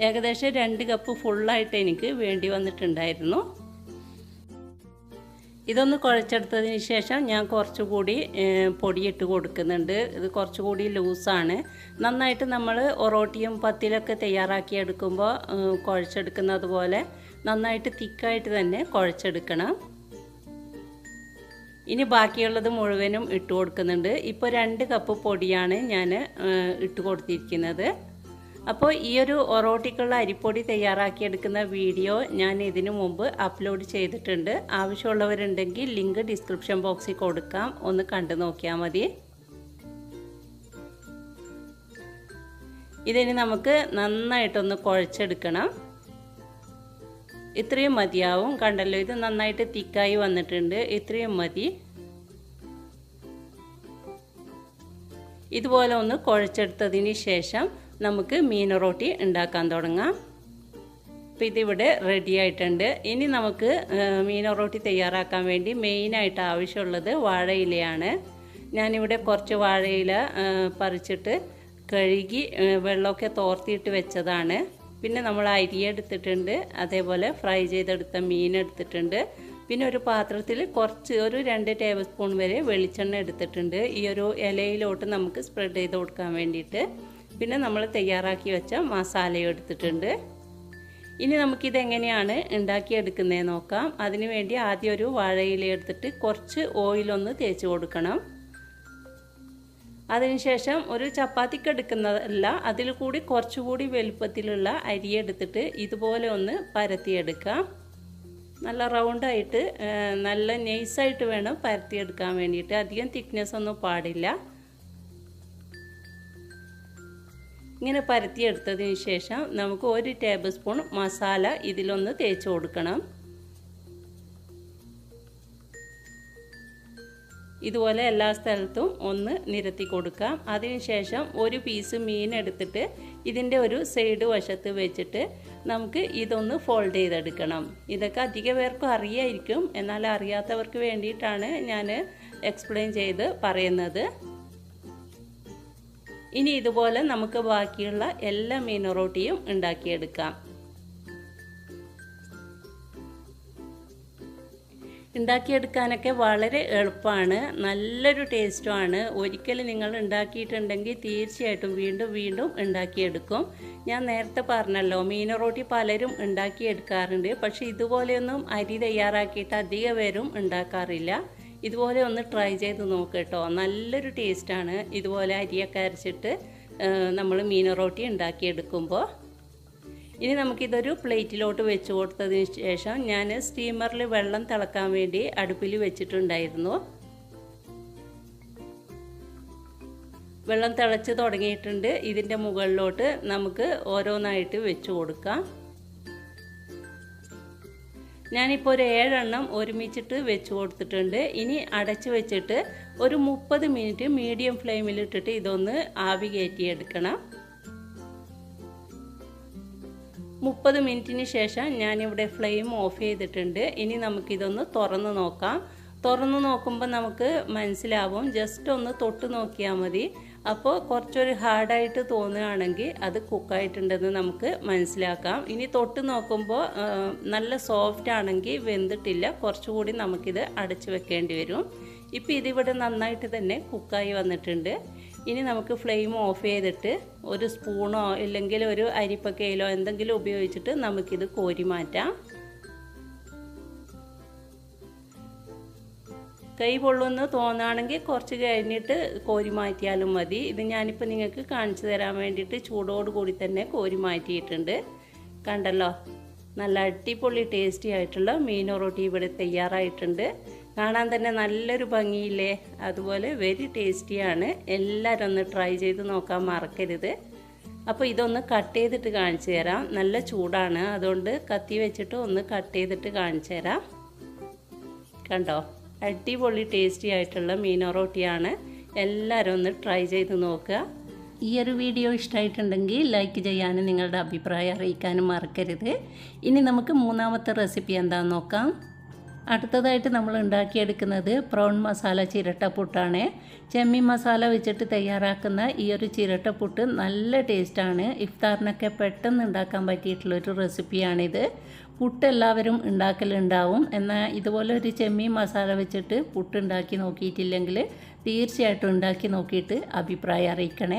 ഏകദേശം രണ്ട് കപ്പ് ഫുള്ളായിട്ട് എനിക്ക് വേണ്ടി വന്നിട്ടുണ്ടായിരുന്നു. ഇതൊന്ന് കുഴച്ചെടുത്തതിന് ശേഷം ഞാൻ കുറച്ചുകൂടി പൊടിയിട്ട് കൊടുക്കുന്നുണ്ട്. ഇത് കുറച്ചുകൂടി ലൂസാണ്. നന്നായിട്ട് നമ്മൾ ഒറോട്ടിയും പത്തിലൊക്കെ തയ്യാറാക്കി എടുക്കുമ്പോൾ കുഴച്ചെടുക്കുന്നത് പോലെ നന്നായിട്ട് തിക്കായിട്ട് തന്നെ കുഴച്ചെടുക്കണം. ഇനി ബാക്കിയുള്ളത് മുഴുവനും ഇട്ട് കൊടുക്കുന്നുണ്ട്. ഇപ്പോൾ രണ്ട് കപ്പ് പൊടിയാണ് ഞാൻ ഇട്ട് കൊടുത്തിരിക്കുന്നത്. അപ്പോൾ ഈ ഒരു ഒറോട്ടിക്കുള്ള അരിപ്പൊടി തയ്യാറാക്കിയെടുക്കുന്ന വീഡിയോ ഞാൻ ഇതിനു മുമ്പ് അപ്ലോഡ് ചെയ്തിട്ടുണ്ട്. ആവശ്യമുള്ളവരുണ്ടെങ്കിൽ ലിങ്ക് ഡിസ്ക്രിപ്ഷൻ ബോക്സിൽ കൊടുക്കാം. ഒന്ന് കണ്ടു നോക്കിയാൽ മതി. ഇതിന് നമുക്ക് നന്നായിട്ടൊന്ന് കുഴച്ചെടുക്കണം. ഇത്രയും മതിയാവും. കണ്ടല്ലോ ഇത് നന്നായിട്ട് തിക്കായി വന്നിട്ടുണ്ട്. ഇത്രയും മതി. ഇതുപോലെ ഒന്ന് കുഴച്ചെടുത്തതിന് ശേഷം നമുക്ക് മീൻ റോട്ടി ഉണ്ടാക്കാൻ തുടങ്ങാം. അപ്പോൾ ഇതിവിടെ റെഡി ആയിട്ടുണ്ട്. ഇനി നമുക്ക് മീൻ റോട്ടി തയ്യാറാക്കാൻ വേണ്ടി മെയിനായിട്ട് ആവശ്യമുള്ളത് വാഴയിലയാണ്. ഞാനിവിടെ കുറച്ച് വാഴയില പറിച്ചിട്ട് കഴുകി വെള്ളമൊക്കെ തോർത്തിയിട്ട് വെച്ചതാണ്. പിന്നെ നമ്മൾ അരി എടുത്തിട്ടുണ്ട്. അതേപോലെ ഫ്രൈ ചെയ്തെടുത്ത മീൻ എടുത്തിട്ടുണ്ട്. പിന്നെ ഒരു പാത്രത്തിൽ കുറച്ച് ഒരു രണ്ട് ടേബിൾ സ്പൂൺ വരെ വെളിച്ചെണ്ണ എടുത്തിട്ടുണ്ട്. ഈ ഒരു ഇലയിലോട്ട് നമുക്ക് സ്പ്രെഡ് ചെയ്ത് കൊടുക്കാൻ വേണ്ടിയിട്ട്. പിന്നെ നമ്മൾ തയ്യാറാക്കി വെച്ച മസാലയും എടുത്തിട്ടുണ്ട്. ഇനി നമുക്കിത് എങ്ങനെയാണ് ഉണ്ടാക്കിയെടുക്കുന്നതെന്ന് നോക്കാം. അതിനുവേണ്ടി ആദ്യം ഒരു വാഴയില എടുത്തിട്ട് കുറച്ച് ഓയിലൊന്ന് തേച്ച് കൊടുക്കണം. അതിനുശേഷം ഒരു ചപ്പാത്തിക്ക് എടുക്കുന്നതല്ല അതിൽ കൂടി കുറച്ചുകൂടി വലുപ്പത്തിലുള്ള അരി എടുത്തിട്ട് ഇതുപോലെ ഒന്ന് പരത്തിയെടുക്കാം. നല്ല റൗണ്ടായിട്ട് നല്ല നെയ്സായിട്ട് വേണം പരത്തിയെടുക്കാൻ വേണ്ടിയിട്ട്. അധികം തിക്നെസ് ഒന്നും പാടില്ല. ഇങ്ങനെ പരത്തിയെടുത്തതിന് ശേഷം നമുക്ക് ഒരു ടേബിൾ സ്പൂൺ മസാല ഇതിലൊന്ന് തേച്ച് കൊടുക്കണം. ഇതുപോലെ എല്ലാ സ്ഥലത്തും ഒന്ന് നിരത്തി കൊടുക്കാം. അതിനുശേഷം ഒരു പീസ് മീൻ എടുത്തിട്ട് ഇതിന്റെ ഒരു സൈഡ് വശത്ത് വെച്ചിട്ട് നമുക്ക് ഇതൊന്ന് ഫോൾഡ് ചെയ്തെടുക്കണം. ഇതൊക്കെ അധിക പേർക്കും അറിയായിരിക്കും. എന്നാൽ അറിയാത്തവർക്ക് വേണ്ടിയിട്ടാണ് ഞാൻ എക്സ്പ്ലെയിൻ ചെയ്ത് പറയുന്നത്. ഇനി ഇതുപോലെ നമുക്ക് ബാക്കിയുള്ള എല്ലാ മീൻ റോട്ടിയും ഉണ്ടാക്കിയെടുക്കാം. ഉണ്ടാക്കിയെടുക്കാനൊക്കെ വളരെ എളുപ്പമാണ്. നല്ലൊരു ടേസ്റ്റുമാണ്. ഒരിക്കൽ നിങ്ങൾ ഉണ്ടാക്കിയിട്ടുണ്ടെങ്കിൽ തീർച്ചയായിട്ടും വീണ്ടും വീണ്ടും ഉണ്ടാക്കിയെടുക്കും. ഞാൻ നേരത്തെ പറഞ്ഞല്ലോ മീൻ റോട്ടി പലരും ഉണ്ടാക്കിയെടുക്കാറുണ്ട്. പക്ഷേ ഇതുപോലെയൊന്നും അരി തയ്യാറാക്കിയിട്ട് അധിക പേരും ഉണ്ടാക്കാറില്ല. ഇതുപോലെ ഒന്ന് ട്രൈ ചെയ്ത് നോക്ക് കേട്ടോ നല്ലൊരു ടേസ്റ്റാണ് ഇതുപോലെ അരിയൊക്കെ അരച്ചിട്ട് നമ്മൾ മീൻ റോട്ടി ഉണ്ടാക്കിയെടുക്കുമ്പോൾ ഇനി നമുക്കിതൊരു പ്ലേറ്റിലോട്ട് വെച്ച് കൊടുത്തതിന് ശേഷം ഞാൻ സ്റ്റീമറിൽ വെള്ളം തിളക്കാൻ വേണ്ടി അടുപ്പിൽ വെച്ചിട്ടുണ്ടായിരുന്നു. വെള്ളം തിളച്ച് തുടങ്ങിയിട്ടുണ്ട്. ഇതിന്റെ മുകളിലോട്ട് നമുക്ക് ഓരോന്നായിട്ട് വെച്ച് കൊടുക്കാം. ഞാനിപ്പോൾ ഒരു ഏഴെണ്ണം ഒരുമിച്ചിട്ട് വെച്ച് കൊടുത്തിട്ടുണ്ട്. ഇനി അടച്ച് വെച്ചിട്ട് ഒരു മുപ്പത് മിനിറ്റ് മീഡിയം ഫ്ലെയിമിലിട്ടിട്ട് ഇതൊന്ന് ആവി കയറ്റിയെടുക്കണം മുപ്പത് മിനിറ്റിന് ശേഷം ഞാനിവിടെ ഫ്ലെയിം ഓഫ് ചെയ്തിട്ടുണ്ട്. ഇനി നമുക്കിതൊന്ന് തുറന്ന് നോക്കാം. തുറന്ന് നോക്കുമ്പോൾ നമുക്ക് മനസ്സിലാവും. ജസ്റ്റ് ഒന്ന് തൊട്ട് നോക്കിയാൽ മതി. അപ്പോൾ കുറച്ചൊരു ഹാർഡായിട്ട് തോന്നുകയാണെങ്കിൽ അത് കുക്കായിട്ടുണ്ടെന്ന് നമുക്ക് മനസ്സിലാക്കാം. ഇനി തൊട്ട് നോക്കുമ്പോൾ നല്ല സോഫ്റ്റ് ആണെങ്കിൽ വെന്തിട്ടില്ല. കുറച്ചുകൂടി നമുക്കിത് അടച്ചു വെക്കേണ്ടി വരും. ഇപ്പോൾ ഇതിവിടെ നന്നായിട്ട് തന്നെ കുക്കായി വന്നിട്ടുണ്ട്. ഇനി നമുക്ക് ഫ്ലെയിം ഓഫ് ചെയ്തിട്ട് ഒരു സ്പൂണോ ഇല്ലെങ്കിൽ ഒരു അരിപ്പക്കയിലോ എന്തെങ്കിലും ഉപയോഗിച്ചിട്ട് നമുക്കിത് കോരി മാറ്റാം. കൈ പൊള്ളുമെന്ന് തോന്നുകയാണെങ്കിൽ കുറച്ച് കഴിഞ്ഞിട്ട് കോരി മാറ്റിയാലും മതി. ഇത് ഞാനിപ്പോൾ നിങ്ങൾക്ക് കാണിച്ചു തരാൻ വേണ്ടിയിട്ട് ചൂടോട് കൂടി തന്നെ കോരി മാറ്റിയിട്ടുണ്ട്. കണ്ടല്ലോ? നല്ല അടിപൊളി ടേസ്റ്റി ആയിട്ടുള്ള മീൻ റൊട്ടി ഇവിടെ തയ്യാറായിട്ടുണ്ട്. കാണാൻ തന്നെ നല്ലൊരു ഭംഗിയില്ലേ? അതുപോലെ വെരി ടേസ്റ്റിയാണ് എല്ലാവരും ഒന്ന് ട്രൈ ചെയ്ത് നോക്കാൻ മറക്കരുത്. അപ്പോൾ ഇതൊന്ന് കട്ട് ചെയ്തിട്ട് കാണിച്ചു തരാം. നല്ല ചൂടാണ്. അതുകൊണ്ട് കത്തി വെച്ചിട്ട് ഒന്ന് കട്ട് ചെയ്തിട്ട് കാണിച്ചു തരാം. കണ്ടോ? അടിപൊളി ടേസ്റ്റി ആയിട്ടുള്ള മീനോ റോട്ടിയാണ് എല്ലാവരും ഒന്ന് ട്രൈ ചെയ്ത് നോക്കുക. ഈ ഒരു വീഡിയോ ഇഷ്ടമായിട്ടുണ്ടെങ്കിൽ ലൈക്ക് ചെയ്യാനും നിങ്ങളുടെ അഭിപ്രായം അറിയിക്കാനും മറക്കരുത്. ഇനി നമുക്ക് മൂന്നാമത്തെ റെസിപ്പി എന്താണെന്ന് നോക്കാം. അടുത്തതായിട്ട് നമ്മൾ ഉണ്ടാക്കിയെടുക്കുന്നത് പ്രോൺ മസാല ചിരട്ടപ്പുട്ടാണ്. ചെമ്മി മസാല വെച്ചിട്ട് തയ്യാറാക്കുന്ന ഈ ഒരു ചിരട്ടപ്പുട്ട് നല്ല ടേസ്റ്റാണ് ഇഫ്താറിനൊക്കെ പെട്ടെന്ന് ഉണ്ടാക്കാൻ പറ്റിയിട്ടുള്ളൊരു റെസിപ്പിയാണിത് പുട്ട് എല്ലാവരും ഉണ്ടാക്കലുണ്ടാവും. എന്നാൽ ഇതുപോലെ ഒരു ചെമ്മീൻ മസാല വെച്ചിട്ട് പുട്ട് ഉണ്ടാക്കി നോക്കിയിട്ടില്ലെങ്കിൽ തീർച്ചയായിട്ടും ഉണ്ടാക്കി നോക്കിയിട്ട് അഭിപ്രായം അറിയിക്കണേ.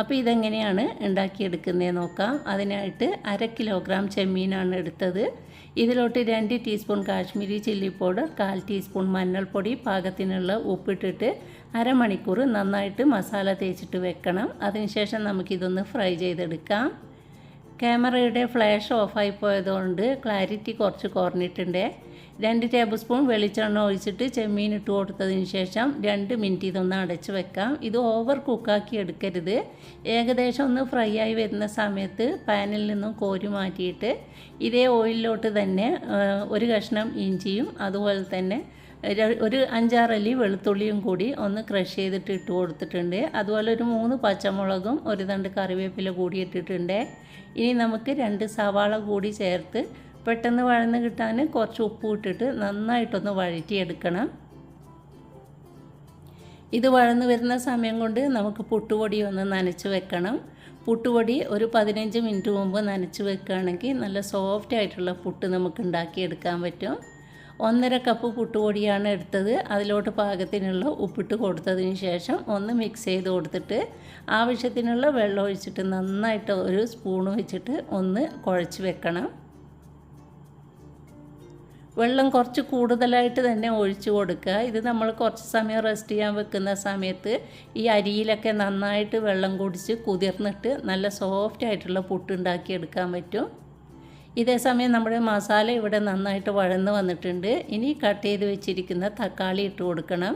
അപ്പോൾ ഇതെങ്ങനെയാണ് ഉണ്ടാക്കിയെടുക്കുന്നത് നോക്കാം. അതിനായിട്ട് അര കിലോഗ്രാം ചെമ്മീനാണ് എടുത്തത്. ഇതിലോട്ട് രണ്ട് ടീസ്പൂൺ കാശ്മീരി ചില്ലി പൗഡർ കാൽ ടീസ്പൂൺ മഞ്ഞൾപ്പൊടി പാകത്തിനുള്ള ഉപ്പിട്ടിട്ട് അരമണിക്കൂർ നന്നായിട്ട് മസാല തേച്ചിട്ട് വെക്കണം. അതിനുശേഷം നമുക്കിതൊന്ന് ഫ്രൈ ചെയ്തെടുക്കാം. ക്യാമറയുടെ ഫ്ലാഷ് ഓഫായി പോയതുകൊണ്ട് ക്ലാരിറ്റി കുറച്ച് കുറഞ്ഞിട്ടുണ്ട്. രണ്ട് ടേബിൾ സ്പൂൺ വെളിച്ചെണ്ണ ഒഴിച്ചിട്ട് ചെമ്മീൻ ഇട്ട് കൊടുത്തതിന് ശേഷം രണ്ട് മിനിറ്റ് ഇതൊന്ന് അടച്ച് വെക്കാം. ഇത് ഓവർ കുക്കാക്കി എടുക്കരുത്. ഏകദേശം ഒന്ന് ഫ്രൈ ആയി വരുന്ന സമയത്ത് പാനിൽ നിന്നും കോരി മാറ്റിയിട്ട് ഇതേ ഓയിലിലോട്ട് തന്നെ ഒരു കഷ്ണം ഇഞ്ചിയും അതുപോലെ തന്നെ ഒരു അഞ്ചാറല്ലി വെളുത്തുള്ളിയും കൂടി ഒന്ന് ക്രഷ് ചെയ്തിട്ട് ഇട്ട് കൊടുത്തിട്ടുണ്ട്. അതുപോലെ ഒരു മൂന്ന് പച്ചമുളകും ഒരു തണ്ട് കറിവേപ്പില കൂടി ഇട്ടിട്ടുണ്ട്. ഇനി നമുക്ക് രണ്ട് സവാള കൂടി ചേർത്ത് പെട്ടെന്ന് വഴന്ന് കിട്ടാൻ കുറച്ച് ഉപ്പ് ഇട്ടിട്ട് നന്നായിട്ടൊന്ന് വഴറ്റിയെടുക്കണം. ഇത് വഴന്ന് വരുന്ന സമയം കൊണ്ട് നമുക്ക് പുട്ടുപൊടി ഒന്ന് നനച്ച് വെക്കണം. പുട്ടുപൊടി ഒരു പതിനഞ്ച് മിനിറ്റ് മുമ്പ് നനച്ച് വെക്കുകയാണെങ്കിൽ നല്ല സോഫ്റ്റ് ആയിട്ടുള്ള പുട്ട് നമുക്ക് ഉണ്ടാക്കിയെടുക്കാൻ പറ്റും. ഒന്നര കപ്പ് പുട്ടുപൊടിയാണ് എടുത്തത്. അതിലോട്ട് പാകത്തിനുള്ള ഉപ്പിട്ട് കൊടുത്തതിന് ശേഷം ഒന്ന് മിക്സ് ചെയ്ത് കൊടുത്തിട്ട് ആവശ്യത്തിനുള്ള വെള്ളം ഒഴിച്ചിട്ട് നന്നായിട്ട് ഒരു സ്പൂൺ വെച്ചിട്ട് ഒന്ന് കുഴച്ച് വെക്കണം. വെള്ളം കുറച്ച് കൂടുതലായിട്ട് തന്നെ ഒഴിച്ചു കൊടുക്കുക. ഇത് നമ്മൾ കുറച്ച് സമയം റെസ്റ്റ് ചെയ്യാൻ വെക്കുന്ന സമയത്ത് ഈ അരിയിലൊക്കെ നന്നായിട്ട് വെള്ളം കുടിച്ച് കുതിർന്നിട്ട് നല്ല സോഫ്റ്റ് ആയിട്ടുള്ള പുട്ടുണ്ടാക്കിയെടുക്കാൻ പറ്റും. ഇതേ സമയം നമ്മുടെ മസാല ഇവിടെ നന്നായിട്ട് വഴന്ന് വന്നിട്ടുണ്ട്. ഇനി കട്ട് ചെയ്ത് വെച്ചിരിക്കുന്ന തക്കാളി ഇട്ട് കൊടുക്കണം.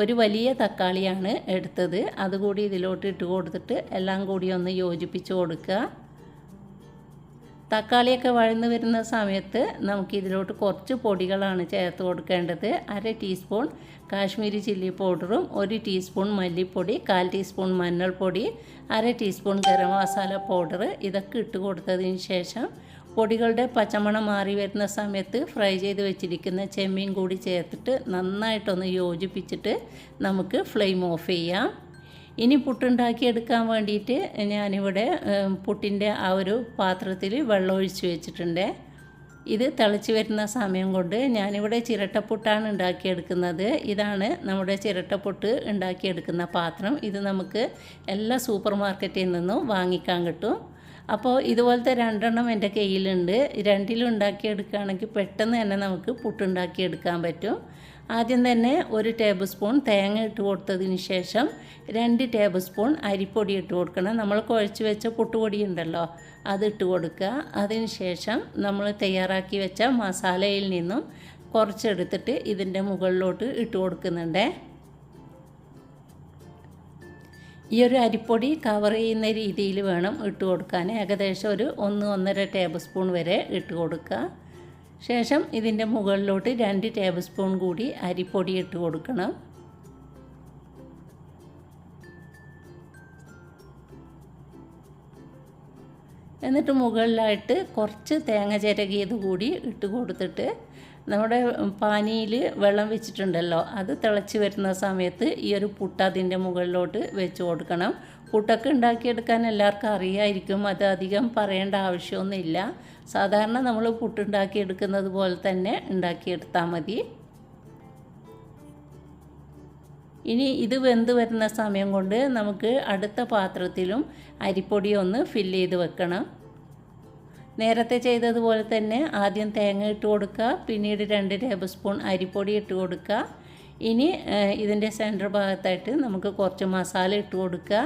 ഒരു വലിയ തക്കാളിയാണ് എടുത്തത്. അതുകൂടി ഇതിലോട്ട് ഇട്ട് കൊടുത്തിട്ട് എല്ലാം കൂടി ഒന്ന് യോജിപ്പിച്ച് കൊടുക്കുക. തക്കാളിയൊക്കെ വഴന്ന് വരുന്ന സമയത്ത് നമുക്ക് ഇതിലോട്ട് കുറച്ച് പൊടികളാണ് ചേർത്ത് കൊടുക്കേണ്ടത്. അര ടീസ്പൂൺ കാശ്മീരി ചില്ലി പൗഡറും ഒരു ടീസ്പൂൺ മല്ലിപ്പൊടി കാൽ ടീസ്പൂൺ മഞ്ഞൾപ്പൊടി അര ടീസ്പൂൺ ഗരം മസാല പൗഡർ ഇതൊക്കെ ഇട്ട് കൊടുത്തതിന് ശേഷം പൊടികളുടെ പച്ചമണം മാറി വരുന്ന സമയത്ത് ഫ്രൈ ചെയ്ത് വെച്ചിരിക്കുന്ന ചെമ്മീൻ കൂടി ചേർത്തിട്ട് നന്നായിട്ടൊന്ന് യോജിപ്പിച്ചിട്ട് നമുക്ക് ഫ്ലെയിം ഓഫ് ചെയ്യാം. ഇനി പുട്ടുണ്ടാക്കിയെടുക്കാൻ വേണ്ടിയിട്ട് ഞാനിവിടെ പുട്ടിന്റെ ആ ഒരു പാത്രത്തിൽ വെള്ളം ഒഴിച്ച് വെച്ചിട്ടുണ്ട്. ഇത് തിളച്ച് വരുന്ന സമയം കൊണ്ട് ഞാനിവിടെ ചിരട്ടപ്പുട്ടാണ് ഉണ്ടാക്കിയെടുക്കുന്നത്. ഇതാണ് നമ്മുടെ ചിരട്ടപ്പുട്ട് ഉണ്ടാക്കിയെടുക്കുന്ന പാത്രം. ഇത് നമുക്ക് എല്ലാ സൂപ്പർ മാർക്കറ്റിൽ നിന്നും വാങ്ങിക്കാൻ കിട്ടും. അപ്പോൾ ഇതുപോലത്തെ രണ്ടെണ്ണം എന്റെ കയ്യിലുണ്ട്. രണ്ടിലും ഉണ്ടാക്കിയെടുക്കുകയാണെങ്കിൽ പെട്ടെന്ന് തന്നെ നമുക്ക് പുട്ടുണ്ടാക്കിയെടുക്കാൻ പറ്റും. ആദ്യം തന്നെ ഒരു ടേബിൾ സ്പൂൺ തേങ്ങ ഇട്ട് കൊടുത്തതിന് ശേഷം രണ്ട് ടേബിൾ സ്പൂൺ അരിപ്പൊടി ഇട്ട് കൊടുക്കണം. നമ്മൾ കുഴച്ച് വെച്ച പുട്ടുപൊടി ഉണ്ടല്ലോ അത് ഇട്ട് കൊടുക്കുക. അതിന് ശേഷം നമ്മൾ തയ്യാറാക്കി വെച്ച മസാലയിൽ നിന്നും കുറച്ചെടുത്തിട്ട് ഇതിന്റെ മുകളിലോട്ട് ഇട്ട് കൊടുക്കുന്നുണ്ട്. ഈ ഒരു അരിപ്പൊടി കവർ ചെയ്യുന്ന രീതിയിൽ വേണം ഇട്ട് കൊടുക്കാൻ. ഏകദേശം ഒരു ഒന്ന് ഒന്നര ടേബിൾ സ്പൂൺ വരെ ഇട്ട് കൊടുക്കുക. ശേഷം ഇതിന്റെ മുകളിലോട്ട് രണ്ട് ടേബിൾ സ്പൂൺ കൂടി അരിപ്പൊടി ഇട്ട് കൊടുക്കണം. എന്നിട്ട് മുകളിലായിട്ട് കുറച്ച് തേങ്ങ ചിരകിയത് കൂടി ഇട്ട് കൊടുത്തിട്ട് നമ്മുടെ പാനിയിൽ വെള്ളം വെച്ചിട്ടുണ്ടല്ലോ അത് തിളച്ച് വരുന്ന സമയത്ത് ഈ ഒരു പുട്ട് അതിന്റെ മുകളിലോട്ട് വെച്ച് കൊടുക്കണം. പുട്ടൊക്കെ ഉണ്ടാക്കിയെടുക്കാൻ എല്ലാവർക്കും അറിയായിരിക്കും അത് അധികം പറയേണ്ട ആവശ്യമൊന്നുമില്ല. സാധാരണ നമ്മൾ പുട്ടുണ്ടാക്കിയെടുക്കുന്നത് പോലെ തന്നെ ഉണ്ടാക്കിയെടുത്താൽ മതി. ഇനി ഇത് വെന്ത് വരുന്ന സമയം കൊണ്ട് നമുക്ക് അടുത്ത പാത്രത്തിലും അരിപ്പൊടി ഒന്ന് ഫില്ല് ചെയ്ത് വെക്കണം. നേരത്തെ ചെയ്തതുപോലെ തന്നെ ആദ്യം തേങ്ങ ഇട്ട് കൊടുക്കുക പിന്നീട് രണ്ട് ടേബിൾ സ്പൂൺ അരിപ്പൊടി ഇട്ട് കൊടുക്കുക. ഇനി ഇതിന്റെ സെന്റർ ഭാഗത്തായിട്ട് നമുക്ക് കുറച്ച് മസാല ഇട്ട് കൊടുക്കുക.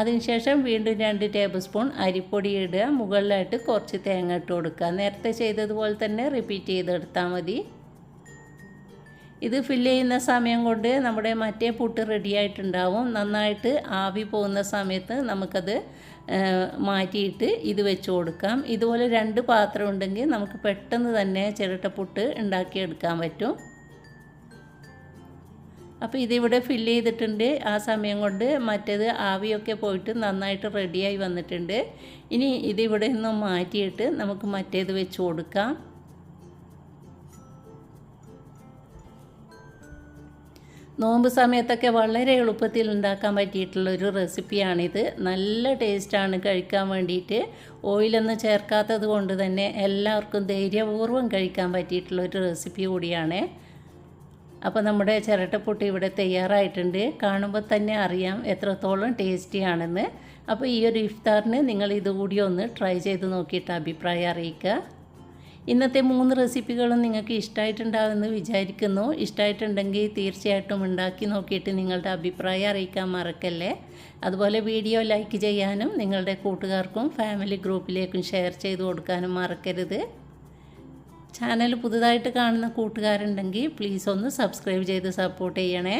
അതിനുശേഷം വീണ്ടും രണ്ട് ടേബിൾ സ്പൂൺ അരിപ്പൊടി ഇടുക. മുകളിലായിട്ട് കുറച്ച് തേങ്ങ ഇട്ട് കൊടുക്കുക. നേരത്തെ ചെയ്തതുപോലെ തന്നെ റിപ്പീറ്റ് ചെയ്തെടുത്താൽ മതി. ഇത് ഫില്ല് ചെയ്യുന്ന സമയം കൊണ്ട് നമ്മുടെ മറ്റേ പുട്ട് റെഡിയായിട്ടുണ്ടാവും നന്നായിട്ട് ആവി പോകുന്ന സമയത്ത് നമുക്കത് മാറ്റിയിട്ട് ഇത് വെച്ച് കൊടുക്കാം. ഇതുപോലെ രണ്ട് പാത്രം ഉണ്ടെങ്കിൽ നമുക്ക് പെട്ടെന്ന് തന്നെ ചിരട്ടപ്പുട്ട് ഉണ്ടാക്കിയെടുക്കാൻ പറ്റും. അപ്പോൾ ഇതിവിടെ ഫില്ല് ചെയ്തിട്ടുണ്ട്. ആ സമയം കൊണ്ട് മറ്റേത് ആവിയൊക്കെ പോയിട്ട് നന്നായിട്ട് റെഡിയായി വന്നിട്ടുണ്ട്. ഇനി ഇതിവിടെ നിന്ന് മാറ്റിയിട്ട് നമുക്ക് മറ്റേത് വെച്ച് കൊടുക്കാം. നോമ്പ് സമയത്തൊക്കെ വളരെ എളുപ്പത്തിൽ ഉണ്ടാക്കാൻ പറ്റിയിട്ടുള്ള ഒരു റെസിപ്പിയാണിത്. നല്ല ടേസ്റ്റാണ് കഴിക്കാൻ വേണ്ടിയിട്ട്. ഓയിലൊന്നും ചേർക്കാത്തത് കൊണ്ട് തന്നെ എല്ലാവർക്കും ധൈര്യപൂർവം കഴിക്കാൻ പറ്റിയിട്ടുള്ള ഒരു റെസിപ്പി കൂടിയാണ്. അപ്പോൾ നമ്മുടെ ചിരട്ടപ്പൊട്ടി ഇവിടെ തയ്യാറായിട്ടുണ്ട്. കാണുമ്പോൾ തന്നെ അറിയാം എത്രത്തോളം ടേസ്റ്റിയാണെന്ന്. അപ്പോൾ ഈ ഒരു ഇഫ്താറിന് നിങ്ങൾ ഇതുകൂടി ഒന്ന് ട്രൈ ചെയ്ത് നോക്കിയിട്ട് അഭിപ്രായം അറിയിക്കുക. ഇന്നത്തെ മൂന്ന് റെസിപ്പികളും നിങ്ങൾക്ക് ഇഷ്ടമായിട്ടുണ്ടാകുമെന്ന് വിചാരിക്കുന്നു. ഇഷ്ടമായിട്ടുണ്ടെങ്കിൽ തീർച്ചയായിട്ടും ഉണ്ടാക്കി നോക്കിയിട്ട് നിങ്ങളുടെ അഭിപ്രായം അറിയിക്കാൻ മറക്കല്ലേ. അതുപോലെ വീഡിയോ ലൈക്ക് ചെയ്യാനും നിങ്ങളുടെ കൂട്ടുകാർക്കും ഫാമിലി ഗ്രൂപ്പിലേക്കും ഷെയർ ചെയ്ത് കൊടുക്കാനും മറക്കരുത്. ചാനൽ പുതുതായിട്ട് കാണുന്ന കൂട്ടുകാരുണ്ടെങ്കിൽ പ്ലീസ് ഒന്ന് സബ്സ്ക്രൈബ് ചെയ്ത് സപ്പോർട്ട് ചെയ്യണേ.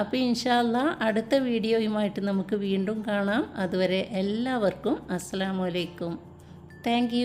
അപ്പോൾ ഇൻഷാല്ല അടുത്ത വീഡിയോയുമായിട്ട് നമുക്ക് വീണ്ടും കാണാം. അതുവരെ എല്ലാവർക്കും അസ്സാം വലൈക്കും താങ്ക്